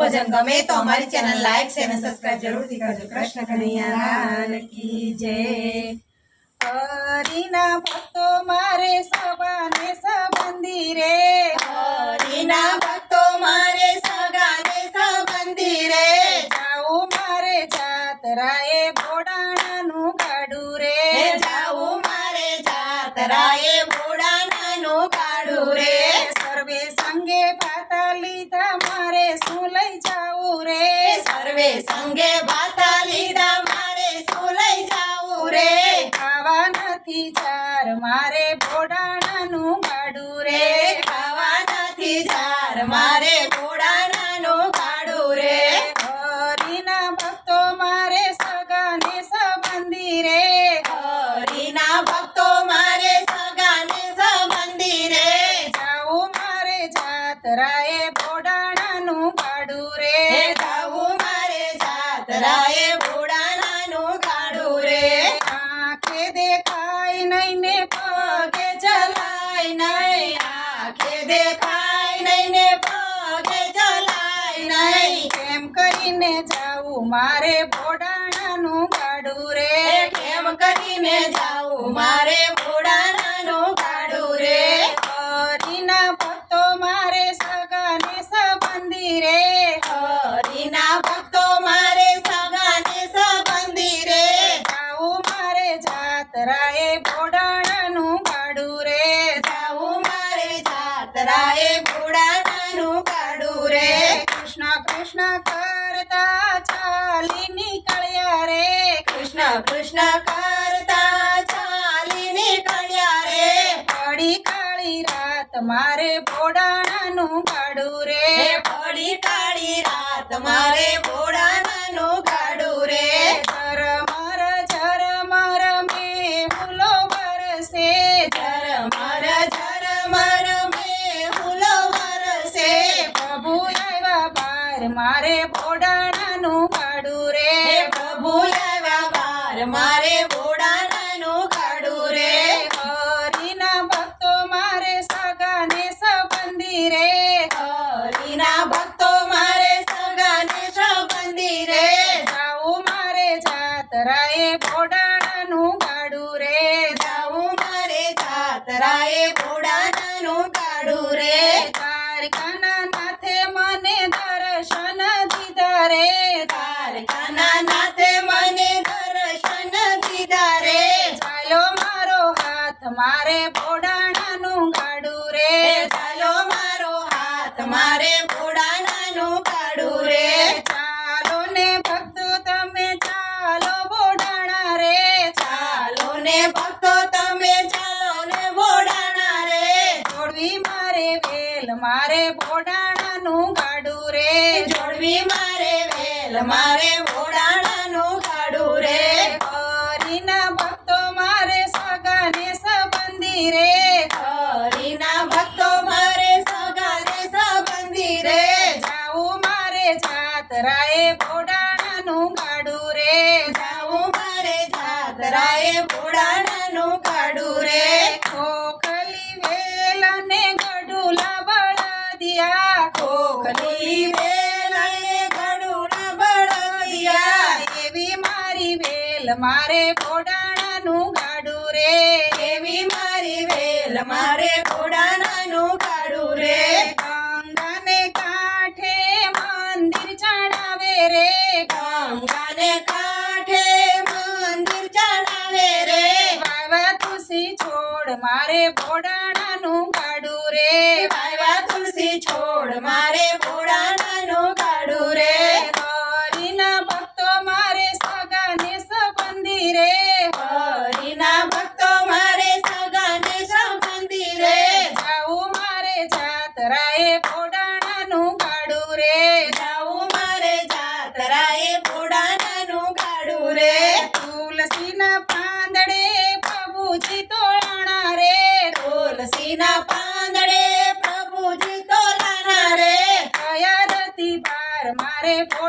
ભજન ગમે તો અમારી ચેનલ લાઈક છે અને સબસ્ક્રાઇબ જરૂરથી કરજો. કૃષ્ણ કનૈયા કી જય. હરિના ભક્તો મારે સવાને સંબંધી રે. હરિના ભક્તો મારે સગાને સંબંધી રે. જાઉં મારે જાતરાએ ભોડાણાનું ગાડું રે. હે મારે જાતરાએ ભોડાણાનું કાઢું રે. સર્વે સંગે ભાતા લીધા મારે શું લઈ જાવું રે સર્વે સંગે ભાતા લીધા મારે શું લઈ જાવું રે? ખાવા નથી ચાર મારે બોડાણાનું ગાડું રે રે ખાવા નથી જાર મારે ભોળાનાનું કાઢું રે હરિના ભક્તો મારે સગાને સંબંધી રે હરિના ભક્તો મારે સગાને સંબંધી રે જાવું મારે જાતરાએ બોડાણાનું ગાડું રે હે જાવું મારે જાતરાએ ભોળાનાનું કાઢું રે આંખે દેખાય નહીં ને પગે ચલાય નહીં, આંખે દેખાય નહીં, ને પગે ચલાય નહીં. કેમ કરીને જાઉં મારે બોડાણાનું ગાડું રે? કેમ કરીને જાઉં મારે ભોળાનાનું કાઢું રે હરિના ભક્તો મારે સગાને સંબંધી રે હરિના ભક્તો મારે સગાને સંબંધી રે જાવું મારે જાતરાએ બોડાણાનું ગાડું રે જાવું મારે જાતરાએ ભોળાનાનું કાઢું રે કૃષ્ણ કરતા ચાલી નીકળ્યા રે. કૃષ્ણ કૃષ્ણ કરતા ચાલી નીકળ્યા રે. પડી કાળી રાત મારે ભોડાણાનું ગાડું રે. પડી કાળી રાત મારે મારે બોડાણાનું કાઢું રે. પ્રભુ આવ્યા બાર. મારે બોડાણાનું કાઢું રે. હરિના ભક્તો મારે સગાને સંબંધી રે. હરિના ભક્તો મારે સગાને સંબંધી રે. જાવું મારે જાતરાએ બોડાણાનું કાઢું રે. જાવું મારે જાતરાએ બોડાણાનું કાઢું રે. દ્વારકાના નાથે મને દર્શન દીધા રે તારકાના નાથે મને દર્શન દીધા રે. ચાલો મારો હાથ મારે ભોડાણાનું ગાડું રે. ચાલો મારો હાથ મારે ભોડાણાનું ગાડું રે. ચાલો ને ભક્તો તમે ચાલો બોડાણા રે. ચાલો ને ભક્તો તમે ચાલો ને ભોડાણા રે. જોડવી મારે વેલ મારે બોડાણાનું ગાડું રે. જોડવી મારે વેલ મારે ભોળાનાનું કાઢું રે. હરિના ભક્તો મારે સગાને સંબંધી રે. હરિના ભક્તો મારે સગાને સંબંધી રે. જાવું મારે જાતરાએ બોડાણાનું ગાડું રે. જાવું મારે જાતરાએ ભોળાનાનું કાઢું રે ખોખલી વેલ અને ગઢુલા બળદિયા ખોખલી વેલ અને ગળુડા બળદિયા એવી મારી વેલ મારે બોડાણાનું ગાડું રે. એવી મારી વેલ મારે ભોળાનાનું ગાડું રે. ગંગાને કાંઠે મંદિર ચડાવે રે. ગંગાને કાંઠે મંદિર ચડાવે રે. વાવા તુલસી છોડ મારે બોડાણાનું ગાડું રે. વાયવા તુલસી છોડ મારે ભોળાનાનું કાઢું રે હરિના ભક્તો મારે સગાને સંબંધી રે હરિના ભક્તો મારે સગાને સંબંધી રે જાવું મારે જાતરાએ બોડાણાનું ગાડું રે જાવું મારે જાતરાએ ભોળાનાનું કાઢું રે તુલસીના પાંદડે પ્રભુજી તોળાણા રે તુલસીના પાંદડે પ્રભુજી તોલાના રે કયા રતી બાર મારે